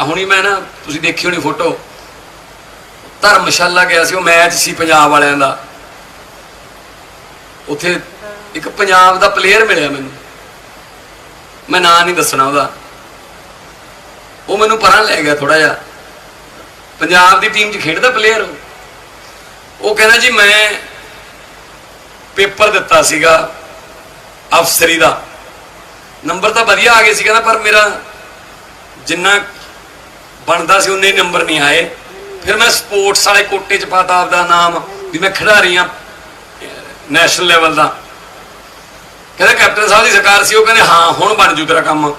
ਆ ਹੁਣੀ ਮੈਂ ਨਾ, ਤੁਸੀਂ ਦੇਖੀ ਹੋਣੀ ਫੋਟੋ, ਧਰਮਸ਼ਾਲਾ ਗਿਆ ਸੀ, ਉਹ ਮੈਚ ਸੀ ਪੰਜਾਬ ਵਾਲਿਆਂ ਦਾ। ਉੱਥੇ ਇੱਕ ਪੰਜਾਬ ਦਾ ਪਲੇਅਰ ਮਿਲਿਆ ਮੈਨੂੰ। ਮੈਂ ਨਾਂ ਨਹੀਂ ਦੱਸਣਾ ਉਹਦਾ। ਉਹ ਮੈਨੂੰ ਪਰਾਂ ਲੈ ਗਿਆ ਥੋੜਾ ਜਿਹਾ। ਪੰਜਾਬ ਦੀ ਟੀਮ 'ਚ ਖੇਡਦਾ ਪਲੇਅਰ ਉਹ ਕਹਿੰਦਾ ਜੀ, ਮੈਂ ਪੇਪਰ ਦਿੱਤਾ ਸੀਗਾ ਅਫਸਰੀ ਦਾ। ਨੰਬਰ ਤਾਂ ਵਧੀਆ ਆ ਗਏ ਸੀ, ਕਹਿੰਦਾ ਪਰ ਮੇਰਾ ਜਿੰਨਾ ਬਣਦਾ ਸੀ, ਉਨੇ ਨੰਬਰ ਨਹੀਂ ਆਏ। ਫਿਰ ਮੈਂ ਸਪੋਰਟਸ ਵਾਲੇ ਕੋਟੇ 'ਚ ਪਾਤਾ ਆਪਦਾ ਨਾਮ, ਵੀ ਮੈਂ ਖਿਡਾਰੀ ਆ ਨੈਸ਼ਨਲ ਲੈਵਲ ਦਾ। ਕਹਿੰਦਾ ਕੈਪਟਨ ਸਾਹਿਬ ਦੀ ਸਰਕਾਰ ਸੀ, ਉਹ ਕਹਿੰਦੇ, ਹਾਂ, ਹੁਣ ਬਣ ਜੂ ਤੇਰਾ ਕੰਮ।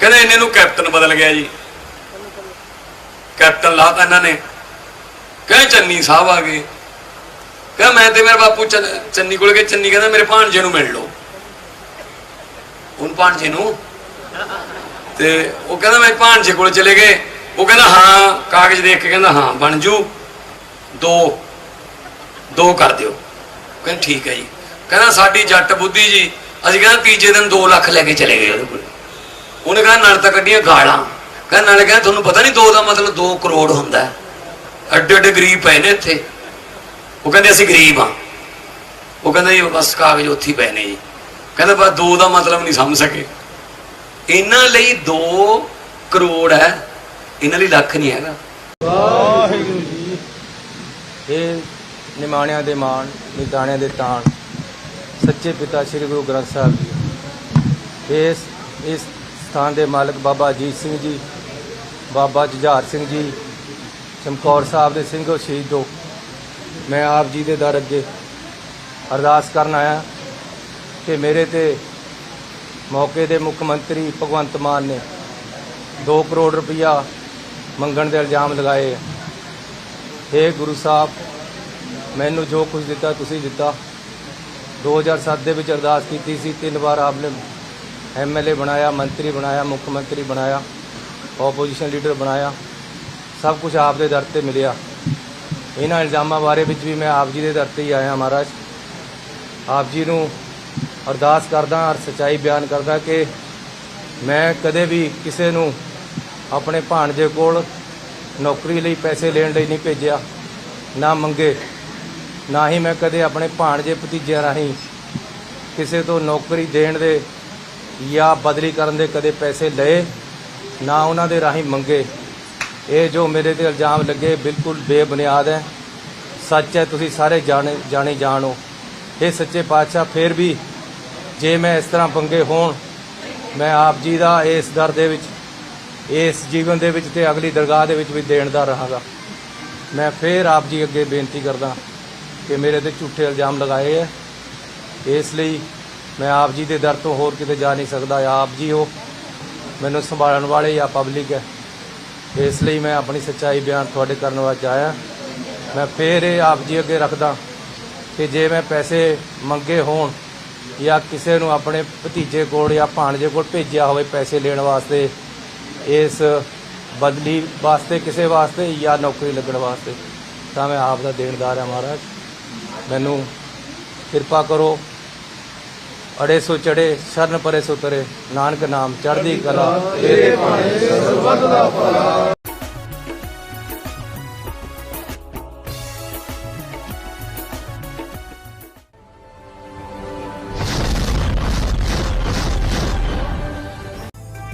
ਕਹਿੰਦੇ ਇਹਨੇ ਨੂੰ ਕੈਪਟਨ ਬਦਲ ਗਿਆ ਜੀ। ਕੈਪਟਨ ਲਾਤਾ ਇਹਨਾਂ ਨੇ। ਕਹਿੰਦੇ, ਚੰਨੀ ਸਾਹਿਬ ਆ ਗਏ। ਕਹਿੰਦਾ, ਮੈਂ ਤੇ ਮੇਰਾ ਬਾਪੂ ਚੰਨ- ਚੰਨੀ ਕੋਲ ਗਏ। ਚੰਨੀ ਕਹਿੰਦਾ, ਮੇਰੇ ਭਾਣਜੇ ਨੂੰ ਮਿਲ ਲਓ। ਹੁਣ ਭਾਣਜੇ ਨੂੰ? ਤੇ ਉਹ ਕਹਿੰਦਾ, ਮੈਂ ਭਾਣਜੇ ਕੋਲ ਚਲੇ ਗਏ। ਉਹ ਕਹਿੰਦਾ, ਹਾਂ, ਕਾਗਜ਼ ਦੇਖ ਕੇ ਕਹਿੰਦਾ, ਹਾਂ, ਬਣ ਜੂ। ਦੋ ਦੋ ਕਰ ਦਿਓ। ਕਹਿੰਦਾ, ਠੀਕ ਹੈ ਜੀ। ਕਹਿੰਦਾ, ਸਾਡੀ ਜੱਟ ਬੁੱਧੀ ਜੀ। ਅਸੀਂ ਕਹਿੰਦਾ, ਤੀਜੇ ਦਿਨ 2 ਲੱਖ ਲੈ ਕੇ ਚਲੇ ਗਏ ਉਹਦੇ ਕੋਲ। ਉਹਨੇ ਕਹਿੰਦਾ ਨਾਲ ਤਾਂ ਕੱਢੀਆਂ ਗਾਲਾਂ। ਕਹਿੰਦਾ, ਨਾਲੇ ਕਹਿੰਦਾ, ਤੁਹਾਨੂੰ ਪਤਾ ਨਹੀਂ 2 ਦਾ ਮਤਲਬ 2 ਕਰੋੜ ਹੁੰਦਾ ਹੈ। ਐਡੇ ਐਡੇ ਗਰੀਬ ਪਏ ਨੇ ਇੱਥੇ। ਉਹ ਕਹਿੰਦੇ, ਅਸੀਂ ਗਰੀਬ ਆ ਉਹ ਕਹਿੰਦਾ ਜੀ ਬਸ ਕਾਗਜ਼ ਉੱਥੇ ਪਏ ਨੇ ਜੀ। ਕਹਿੰਦਾ, ਬਸ 2 ਦਾ ਮਤਲਬ ਨਹੀਂ ਸਮਝ ਸਕੇ। ਇਹਨਾਂ ਲਈ 2 ਕਰੋੜ ਹੈ। ਇਹਨਾਂ ਲਈ ਲੱਖ ਨਹੀਂ ਹੈਗਾ। ਵਾਹਿਗੁਰੂ ਜੀ। ਇਹ ਨਿਮਾਣਿਆਂ ਦੇ ਮਾਣ, ਨਿਦਾਣਿਆਂ ਦੇ ਤਾਣ, ਸੱਚੇ ਪਿਤਾ ਸ੍ਰੀ ਗੁਰੂ ਗ੍ਰੰਥ ਸਾਹਿਬ ਜੀ। ਇਸ ਇਸ ਸਥਾਨ ਦੇ ਮਾਲਕ ਬਾਬਾ ਅਜੀਤ ਸਿੰਘ ਜੀ, ਬਾਬਾ ਜੁਝਾਰ ਸਿੰਘ ਜੀ, ਚਮਕੌਰ ਸਾਹਿਬ ਦੇ ਸਿੰਘੋ ਸ਼ਹੀਦੋ। ਮੈਂ ਆਪ ਜੀ ਦੇ ਦਰ ਅੱਗੇ ਅਰਦਾਸ ਕਰਨ ਆਇਆ ਕਿ ਮੇਰੇ ਤੇ ਮੌਕੇ ਦੇ ਮੁੱਖ ਮੰਤਰੀ ਭਗਵੰਤ ਮਾਨ ਨੇ 2 ਕਰੋੜ ਰੁਪਇਆ ਮੰਗਣ ਦੇ ਇਲਜ਼ਾਮ ਲਗਾਏ। ਹੈ ਗੁਰੂ ਸਾਹਿਬ, ਮੈਨੂੰ ਜੋ ਕੁਝ ਦਿੱਤਾ ਤੁਸੀਂ ਦਿੱਤਾ। 2007 ਦੇ ਵਿੱਚ ਅਰਦਾਸ ਕੀਤੀ ਸੀ, ਤਿੰਨ ਵਾਰ ਆਪਨੇ ਐਮਐਲਏ ਬਣਾਇਆ, ਮੰਤਰੀ ਬਣਾਇਆ, ਮੁੱਖ ਮੰਤਰੀ ਬਣਾਇਆ ਆਪੋਜੀਸ਼ਨ ਲੀਡਰ ਬਣਾਇਆ। ਸਭ ਕੁਝ ਆਪ ਦੇ ਦਰ ਤੇ ਮਿਲਿਆ। ਇਹਨਾਂ ਇਲਜ਼ਾਮਾਂ ਬਾਰੇ ਵਿੱਚ ਵੀ ਮੈਂ ਆਪ ਜੀ ਦੇ ਦਰ ਤੇ ਹੀ ਆਇਆ ਮਹਾਰਾਜ। ਆਪ ਜੀ ਨੂੰ ਅਰਦਾਸ ਕਰਦਾ ਔਰ ਸਚਾਈ ਬਿਆਨ ਕਰਦਾ ਕਿ ਮੈਂ ਕਦੇ ਵੀ ਕਿਸੇ ਨੂੰ ਆਪਣੇ ਭਾਣਜੇ ਕੋਲ ਨੌਕਰੀ ਲਈ ਪੈਸੇ ਲੈਣ ਲਈ ਨਹੀਂ ਭੇਜਿਆ, ਨਾ ਮੰਗੇ, ਨਾ ਹੀ ਮੈਂ ਕਦੇ ਆਪਣੇ ਭਾਣਜੇ ਭਤੀਜਿਆਂ ਰਾਹੀਂ ਕਿਸੇ ਤੋਂ ਨੌਕਰੀ ਦੇਣ ਦੇ ਜਾਂ ਬਦਲੀ ਕਰਨ ਦੇ ਕਦੇ ਪੈਸੇ ਲਏ, ਨਾ ਉਹਨਾਂ ਦੇ ਰਾਹੀਂ ਮੰਗੇ। ਇਹ ਜੋ ਮੇਰੇ ਤੇ ਇਲਜ਼ਾਮ ਲੱਗੇ, ਬਿਲਕੁਲ ਬੇਬੁਨਿਆਦ ਹੈ। ਸੱਚ ਹੈ, ਤੁਸੀਂ ਸਾਰੇ ਜਾਣੇ ਜਾਣੇ ਜਾਣੋ। ਇਹ ਸੱਚੇ ਪਾਤਸ਼ਾਹ, ਫੇਰ ਵੀ ਜੇ ਮੈਂ ਇਸ ਤਰ੍ਹਾਂ ਪੰਗੇ ਹੋਣ, ਮੈਂ ਆਪ ਜੀ ਦਾ ਇਸ ਦਰ ਦੇ ਵਿੱਚ ਇਸ ਜੀਵਨ ਦੇ ਵਿੱਚ ਤੇ ਅਗਲੀ ਦਰਗਾਹ ਦੇ ਵਿੱਚ ਵੀ ਦੇਣ ਦਾ ਰਹਾਂਗਾ। ਮੈਂ ਫੇਰ ਆਪ ਜੀ ਅੱਗੇ ਬੇਨਤੀ ਕਰਦਾ ਕਿ ਮੇਰੇ ਤੇ ਝੂਠੇ ਇਲਜ਼ਾਮ ਲਗਾਏ ਹੈ ਇਸ ਲਈ ਮੈਂ ਆਪ ਜੀ ਦੇ ਦਰ ਤੋਂ ਹੋਰ ਕਿਤੇ ਜਾ ਨਹੀਂ ਸਕਦਾ। ਆਪ ਜੀ ਹੋ, ਮੈਨੂੰ ਸੰਭਾਲਣ ਵਾਲੇ ਜਾਂ ਪਬਲਿਕ ਹੈ ਇਸ ਲਈ ਮੈਂ ਆਪਣੀ ਸੱਚਾਈ ਬਿਆਨ ਤੁਹਾਡੇ ਕਰਨ ਵਾਸਤੇ ਆਇਆ। ਮੈਂ ਫੇਰ ਇਹ ਆਪ ਜੀ ਅੱਗੇ ਰੱਖਦਾ ਕਿ ਜੇ ਮੈਂ ਪੈਸੇ ਮੰਗੇ ਹੋਣ ਜਾਂ ਕਿਸੇ ਨੂੰ ਆਪਣੇ ਭਤੀਜੇ ਕੋਲ ਜਾਂ ਭਾਣਜੇ ਕੋਲ ਭੇਜਿਆ ਹੋਵੇ ਪੈਸੇ ਲੈਣ ਵਾਸਤੇ ਇਸ ਬਦਲੀ ਵਾਸਤੇ, ਕਿਸੇ ਵਾਸਤੇ ਜਾਂ ਨੌਕਰੀ ਲੱਗਣ ਵਾਸਤੇ, ਤਾਂ ਮੈਂ ਆਪ ਦਾ ਦੇਣਦਾਰ ਹਾਂ ਮਹਾਰਾਜ। ਮੈਨੂੰ ਕਿਰਪਾ ਕਰੋ, ਅੜੇ ਸੋ ਚੜੇ, ਸ਼ਰਨ ਪਰੇ ਸੋ ਤਰੇ, ਨਾਨਕ ਨਾਮ ਚੜ੍ਹਦੀ ਕਲਾ, ਤੇਰੇ